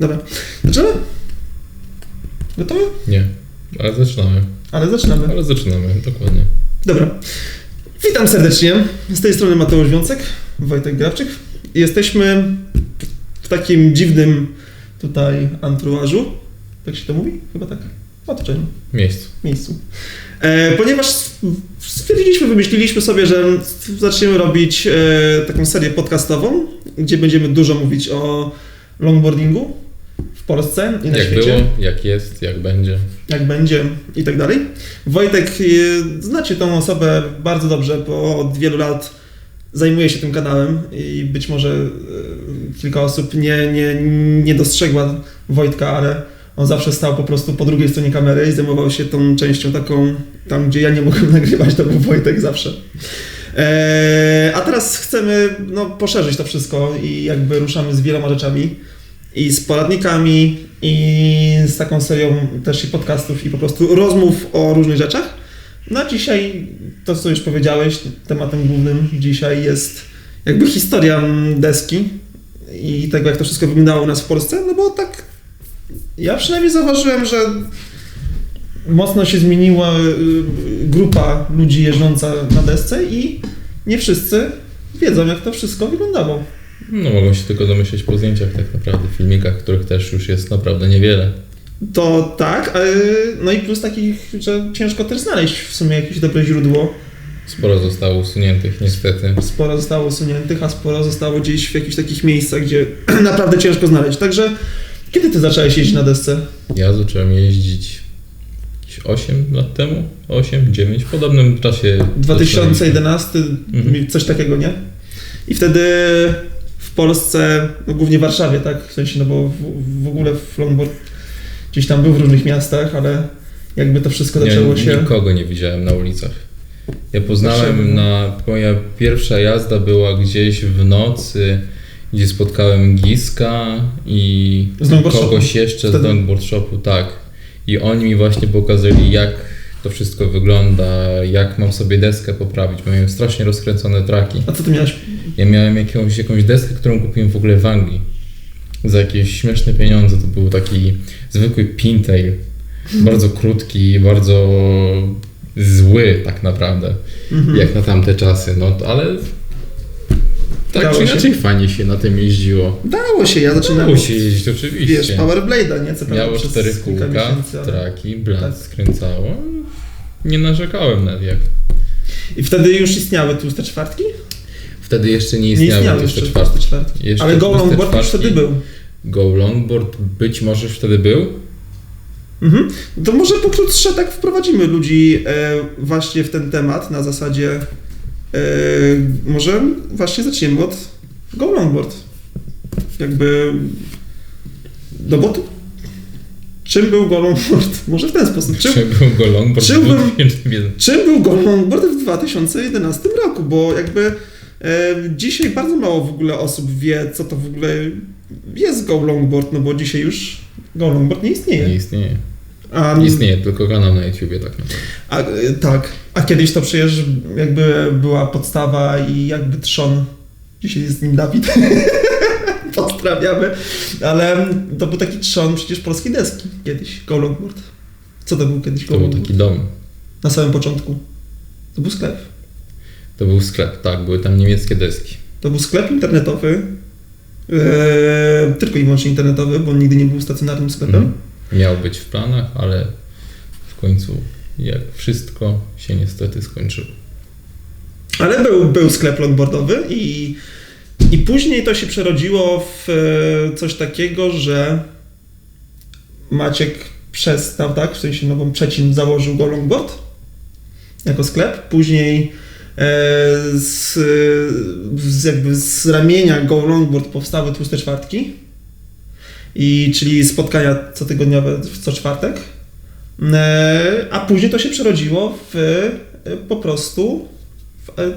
Dobra. Zaczynamy? Gotowy? Nie, ale zaczynamy. Ale zaczynamy. Ale zaczynamy, dokładnie. Dobra. Witam serdecznie. Z tej strony Mateusz Wiącek, Wojtek Grawczyk. Jesteśmy w takim dziwnym tutaj anturażu. Tak się to mówi? Chyba tak. Otoczeniu, Miejscu. miejscu. E, ponieważ stwierdziliśmy, wymyśliliśmy sobie, że zaczniemy robić e, taką serię podcastową, gdzie będziemy dużo mówić o longboardingu w Polsce i na jak świecie. było, jak jest, jak będzie. jak będzie i tak dalej. Wojtek, e, znacie tą osobę bardzo dobrze, bo od wielu lat zajmuje się tym kanałem i być może e, kilka osób nie, nie, nie dostrzegła Wojtka, ale on zawsze stał po prostu po drugiej stronie kamery i zajmował się tą częścią taką, tam gdzie ja nie mogłem nagrywać, to był Wojtek zawsze. E, a teraz chcemy no, poszerzyć to wszystko i jakby ruszamy z wieloma rzeczami i z poradnikami i z taką serią też i podcastów i po prostu rozmów o różnych rzeczach. No a dzisiaj, to co już powiedziałeś, tematem głównym dzisiaj jest jakby historia deski i tego jak to wszystko wyglądało u nas w Polsce, no bo tak ja przynajmniej zauważyłem, że mocno się zmieniła y, grupa ludzi jeżdżąca na desce i nie wszyscy wiedzą jak to wszystko wyglądało. No mogą się tylko domyśleć po zdjęciach tak naprawdę, filmikach, których też już jest naprawdę niewiele. To tak, ale no i plus takich, że ciężko też znaleźć w sumie jakieś dobre źródło. Sporo zostało usuniętych niestety. Sporo zostało usuniętych, a sporo zostało gdzieś w jakichś takich miejscach, gdzie naprawdę ciężko znaleźć. Także kiedy ty zacząłeś jeździć na desce? Ja zacząłem jeździć jakieś 8 lat temu, 8, 9, w podobnym czasie. 2011, Mhm. coś takiego, nie? I wtedy Polsce, no głównie w Warszawie, tak? W sensie, no bo w, w ogóle longboard gdzieś tam był w różnych miastach, ale jakby to wszystko zaczęło się... nikogo nie widziałem na ulicach. Ja poznałem na. Moja pierwsza jazda była gdzieś w nocy, gdzie spotkałem Giska i kogoś jeszcze Wtedy. z longboard shopu, tak. I oni mi właśnie pokazali, jak to wszystko wygląda, jak mam sobie deskę poprawić. bo Miałem strasznie rozkręcone traki. A co ty miałeś? Ja miałem jakąś, jakąś deskę, którą kupiłem w ogóle w Anglii. Za jakieś śmieszne pieniądze. To był taki zwykły pintail. Bardzo krótki, bardzo zły tak naprawdę. Mhm. Jak na tamte czasy. No to- ale tak Dało czy się? inaczej fajnie się na tym jeździło. Dało się, ja zaczynałem Dało się jeździć oczywiście. Wiesz, Powerblade'a, nie? Co Miało cztery kółka, miesięcy, ale- traki, blat Tak. skręcało. Nie narzekałem nawet jak. I wtedy już istniały tłuste czwartki? Wtedy jeszcze nie Nie istniały istniały te jeszcze czwartki. tłuste czwartki. Jeszcze Ale Go tłuste Longboard już wtedy był. Go Longboard być może wtedy był. Mhm. To może pokrótce tak wprowadzimy ludzi e, właśnie w ten temat na zasadzie e, może właśnie zaczniemy od Go Longboard. Jakby no bo czym był Go Longboard? Może w ten sposób. Czym, Czy był Go Longboard czym był- 2001? czym był Go Longboard w 2011 roku? Bo jakby e, dzisiaj bardzo mało w ogóle osób wie, co to w ogóle jest Go Longboard, no bo dzisiaj już Go Longboard nie istnieje. Nie istnieje. A, Istnieje tylko kanał na YouTubie tak naprawdę. A, y, tak, a kiedyś to przecież jakby była podstawa i jakby trzon. Dzisiaj jest nim Dawid. Pozdrawiamy. Ale to był taki trzon przecież polskiej deski kiedyś, Go Longboard. Co to był kiedyś To był taki dom. Na samym początku. To był sklep. To był sklep, tak, były tam niemieckie deski. To był sklep internetowy. Eee, tylko i wyłącznie internetowy, bo nigdy nie był stacjonarnym sklepem. Mhm. Miał być w planach, ale w końcu jak wszystko się niestety skończyło. Ale był, był sklep longboardowy i, i później to się przerodziło w e, coś takiego, że Maciek przestał, tak? W sensie nową Przecin założył go longboard jako sklep. Później e, z, z, jakby z ramienia Go Longboard powstały tłuste czwartki. I, czyli spotkania cotygodniowe co czwartek. E, a później to się przerodziło w po prostu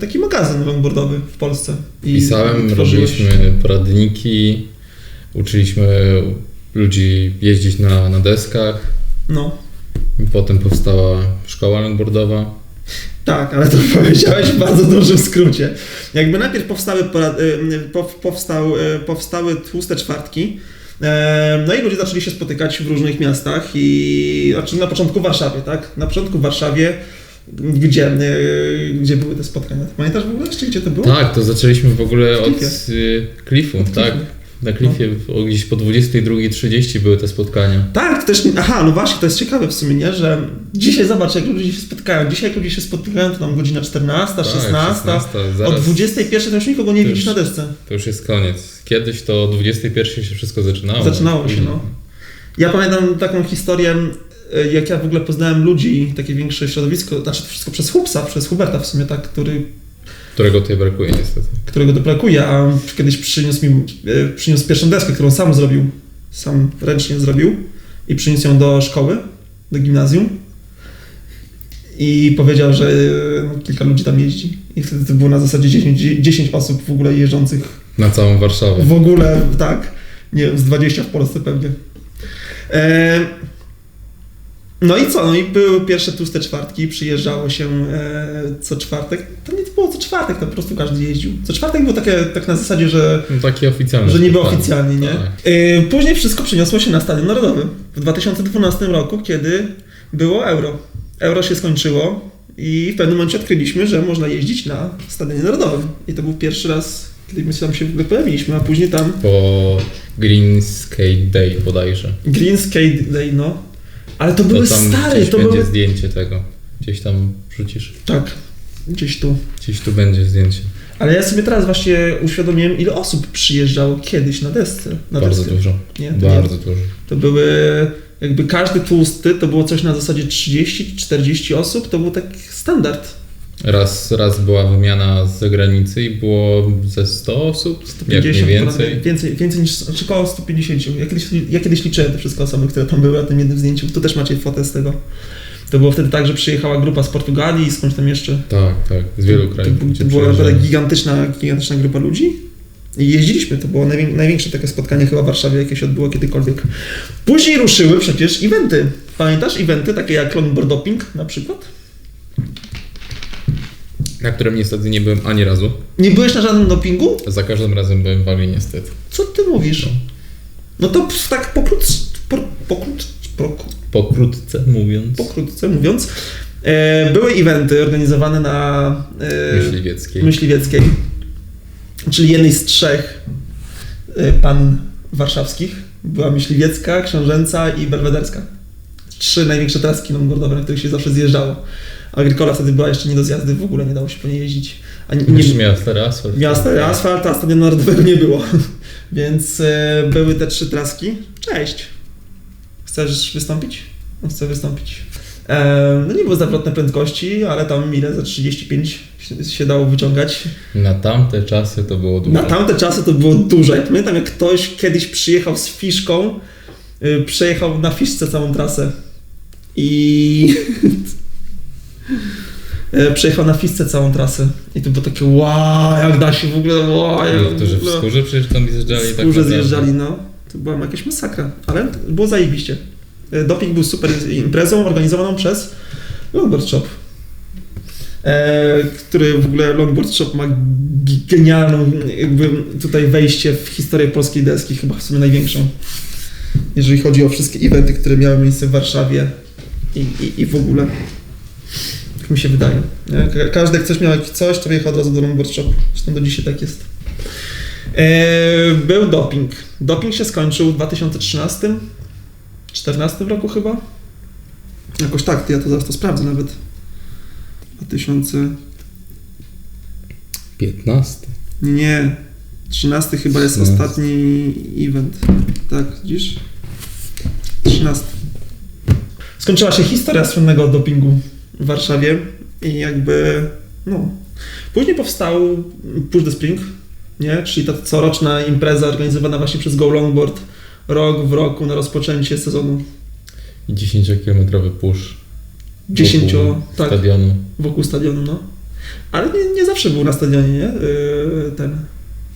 taki magazyn longboardowy w Polsce. I Pisałem, robiliśmy poradniki, uczyliśmy ludzi jeździć na, na deskach. No. I potem powstała szkoła longboardowa. Tak, ale to powiedziałeś w bardzo dużym skrócie. Jakby najpierw powstały, pow- powstał, y, powstały tłuste czwartki, E, No i ludzie zaczęli się spotykać w różnych miastach i znaczy na początku w Warszawie, tak? Na początku w Warszawie, gdzie, e, gdzie były te spotkania? Pamiętasz w ogóle jeszcze, gdzie to było? Tak, to zaczęliśmy w ogóle W od klifie. y, tak. Na klifie o, gdzieś po 22.30 były te spotkania. Tak, to też, aha, no właśnie, to jest ciekawe w sumie, nie? Że dzisiaj zobacz, jak ludzie się spotkają. Dzisiaj jak ludzie się spotykają, to tam godzina 14, Tak, 16. 16, Od zaraz 21 to już nikogo nie widzisz na desce. To już jest koniec. Kiedyś to o 21 się wszystko zaczynało. Zaczynało się, no. Ja pamiętam taką historię, jak ja w ogóle poznałem ludzi, takie większe środowisko, znaczy to wszystko przez Hubsa, przez Huberta w sumie, tak, który, Którego tutaj brakuje niestety. którego doprakuje, a kiedyś przyniósł mi, e, przyniósł pierwszą deskę, którą sam zrobił, sam ręcznie zrobił i przyniósł ją do szkoły, do gimnazjum i powiedział, że e, no, kilka ludzi tam jeździ i wtedy to było na zasadzie 10, 10 osób w ogóle jeżdżących Na całą Warszawę. w ogóle, tak. Nie wiem, z 20 w Polsce pewnie. E, no i co? No i były pierwsze tłuste czwartki, przyjeżdżało się e, co czwartek. To nie było co czwartek, to po prostu każdy jeździł. Co czwartek było takie, tak na zasadzie, że, No, takie oficjalne. że niby spotkanie. oficjalnie, nie? Tak. E, później wszystko przeniosło się na Stadion Narodowy w 2012 roku, kiedy było Euro. Euro się skończyło i w pewnym momencie odkryliśmy, że można jeździć na Stadionie Narodowym. I to był pierwszy raz, kiedy my się tam się pojawiliśmy, a później tam Po Green Skate Day bodajże. Green Skate Day, no. Ale to To były tam stare, to będzie były... zdjęcie tego. Gdzieś tam wrzucisz. Tak, gdzieś tu. Gdzieś tu będzie zdjęcie. Ale ja sobie teraz właśnie uświadomiłem, ile osób przyjeżdżało kiedyś na desce. Na Bardzo dużo. Nie, to, nie, Bardzo dużo. to były... Jakby każdy tłusty to było coś na zasadzie 30-40 osób, to był taki standard. Raz, raz była wymiana z zagranicy i było ze 100 osób, jak nie 150, więcej. więcej, więcej niż znaczy około 150. Ja kiedyś, ja kiedyś liczyłem te wszystkie osoby, które tam były na tym jednym zdjęciu. Tu też macie fotę z tego. To było wtedy tak, że przyjechała grupa z Portugalii i skądś tam jeszcze. Tak, tak, z wielu krajów. to, to była naprawdę gigantyczna, gigantyczna grupa ludzi. I jeździliśmy, to było najwię- największe takie spotkanie chyba w Warszawie, jakie się odbyło kiedykolwiek. Później ruszyły przecież eventy. Pamiętasz eventy takie jak Longboard Doping na przykład? Na którym niestety nie byłem ani razu. Nie byłeś na żadnym dopingu? Za każdym razem byłem w Walii niestety. Co ty mówisz? No to pff, tak pokrótce, po, pokrótce, pokrótce, Pokrótce mówiąc. pokrótce mówiąc, e, były eventy organizowane na e, Myśliwieckiej. Myśliwieckiej, czyli jednej z trzech e, pan warszawskich. Była Myśliwiecka, Książęca i Belwederska. Trzy największe traski longboardowe, na których się zawsze zjeżdżało. Agrykola wtedy była jeszcze nie do zjazdy, w ogóle nie dało się po niej jeździć. A nie, Nie nie, miała stary asfalt. miała stary asfalt, a stadionu narodowego nie było. Więc e, były te trzy traski. Cześć. Chcesz wystąpić? On chce wystąpić. E, no nie było zawrotne prędkości, ale tam ile? Za 35 się, dało wyciągać. Na tamte czasy to było dużo. Na tamte czasy to było dużo. Ja pamiętam, jak ktoś kiedyś przyjechał z fiszką, y, przejechał na fiszce całą trasę i y, przejechał na fiszce całą trasę. I to było takie wow, jak da się w ogóle, wow, jak Niektórzy w ogóle- skórze przecież tam zjeżdżali. w tak skórze naprawdę. zjeżdżali, no. To była jakaś masakra, ale było zajebiście. Y, Doping był super imprezą organizowaną przez Longboard Shop. E, który w ogóle Longboard Shop ma genialną jakby tutaj wejście w historię polskiej deski, chyba w sumie największą. Jeżeli chodzi o wszystkie eventy, które miały miejsce w Warszawie i, i, i w ogóle. Tak mi się wydaje. nie? Ka- Każdy jak coś miał jakieś coś, to wjechał od razu do Longboard Shop. Zresztą do dzisiaj tak jest. E, był doping. Doping się skończył w 2013 14 roku chyba. Jakoś tak, ja to zaraz to sprawdzę nawet. 2000. 15. Nie. 13 chyba jest 13. ostatni event. Tak, widzisz? 13. Skończyła się historia słynnego dopingu w Warszawie i jakby, no. Później powstał Push the Spring, nie? Czyli ta coroczna impreza organizowana właśnie przez Go Longboard rok w roku na rozpoczęcie sezonu. I 10-kilometrowy push. 10, wokół tak, Stadionu. wokół stadionu, no. Ale nie, nie zawsze był na stadionie, nie? Yy, ten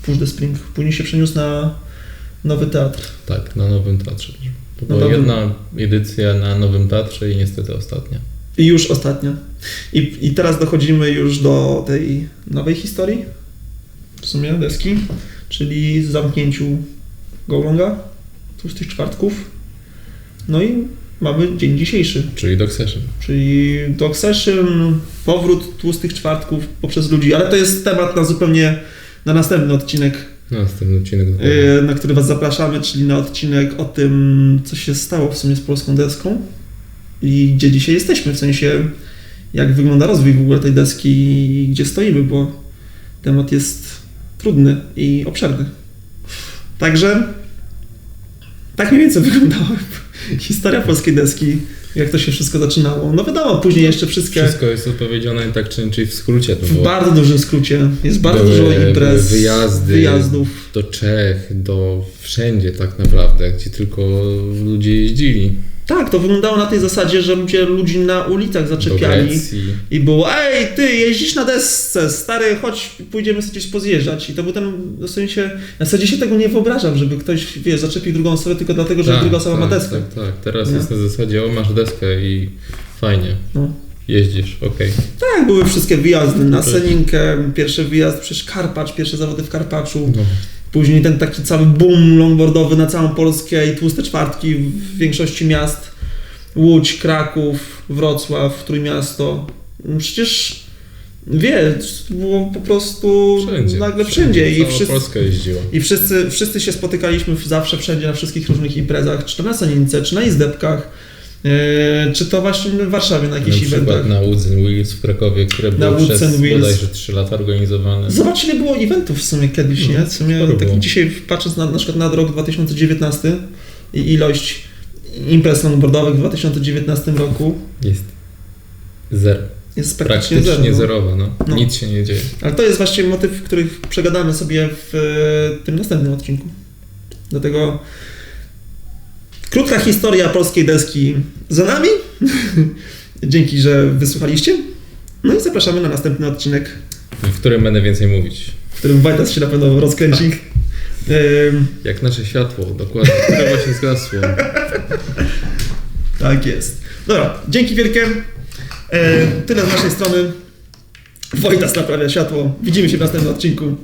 Push the Spring. Później się przeniósł na nowy teatr. Tak, na Nowym Teatrze. To była Nowym- jedna edycja na Nowym Teatrze i niestety ostatnia. I już ostatnia. I, I teraz dochodzimy już do tej nowej historii, w sumie deski, czyli zamknięciu Golonga. tłustych czwartków. No i mamy dzień dzisiejszy, Czyli Dog Session. czyli Dog Session, powrót tłustych czwartków poprzez ludzi, ale to jest temat na zupełnie na następny odcinek, następny odcinek. yy, na który Was zapraszamy, czyli na odcinek o tym, co się stało w sumie z polską deską i gdzie dzisiaj jesteśmy, w sensie jak wygląda rozwój w ogóle tej deski i gdzie stoimy, bo temat jest trudny i obszerny. Także tak mniej więcej wyglądała historia polskiej deski, jak to się wszystko zaczynało. No wiadomo, później jeszcze wszystkie Wszystko jest odpowiedziane tak czy inaczej w skrócie. To w było bardzo dużym skrócie. Jest bardzo Były- dużo imprez, wyjazdy. wyjazdów. do Czech, do wszędzie tak naprawdę, gdzie tylko ludzie jeździli. Tak, to wyglądało na tej zasadzie, że ludzie ludzi na ulicach zaczepiali i było ej, ty jeździsz na desce, stary, chodź, pójdziemy sobie gdzieś pozjeżdżać. I to był ten, w sensie, na zasadzie się tego nie wyobrażam, żeby ktoś, wiesz, zaczepił drugą osobę tylko dlatego, że druga osoba ma tak, deskę. Tak, tak. Teraz Nie? jest na zasadzie, o masz deskę i fajnie, No. jeździsz, okej. Tak, były wszystkie wyjazdy na Tak. Seninkę, pierwszy wyjazd przez Karpacz, pierwsze zawody w Karpaczu. No. Później ten taki cały boom longboardowy na całą Polskę i tłuste czwartki w większości miast. Łódź, Kraków, Wrocław, Trójmiasto. Przecież wiesz, było po prostu Wszędzie. nagle wszędzie, i Cała wszyscy, Polska jeździła. i wszyscy, wszyscy się spotykaliśmy zawsze wszędzie na wszystkich różnych imprezach, czy to na Senice, czy na izdebkach, czy to właśnie w Warszawie na Na jakichś przykład eventach. na Woods Wheels w Krakowie, które Na były przez Wheels. bodajże 3 lata organizowane. Zobacz, ile było eventów w sumie kiedyś, No, nie? W sumie tak dzisiaj patrząc na, na przykład na rok 2019 i ilość imprez longboardowych w 2019 roku Jest zero. jest praktycznie, Praktycznie zero. no. zerowa, no. No. Nic się nie dzieje. Ale to jest właśnie motyw, który przegadamy sobie w e, tym następnym odcinku. Dlatego krótka historia polskiej deski za nami. Dzięki, że wysłuchaliście. No i zapraszamy na następny odcinek, W którym będę więcej mówić. w którym Wojtas się na pewno rozkręci. Ym, Jak nasze światło, dokładnie, które właśnie zgasło. Tak jest. Dobra, dzięki wielkie. E, tyle z naszej strony. Wojtas naprawia światło. Widzimy się w następnym odcinku.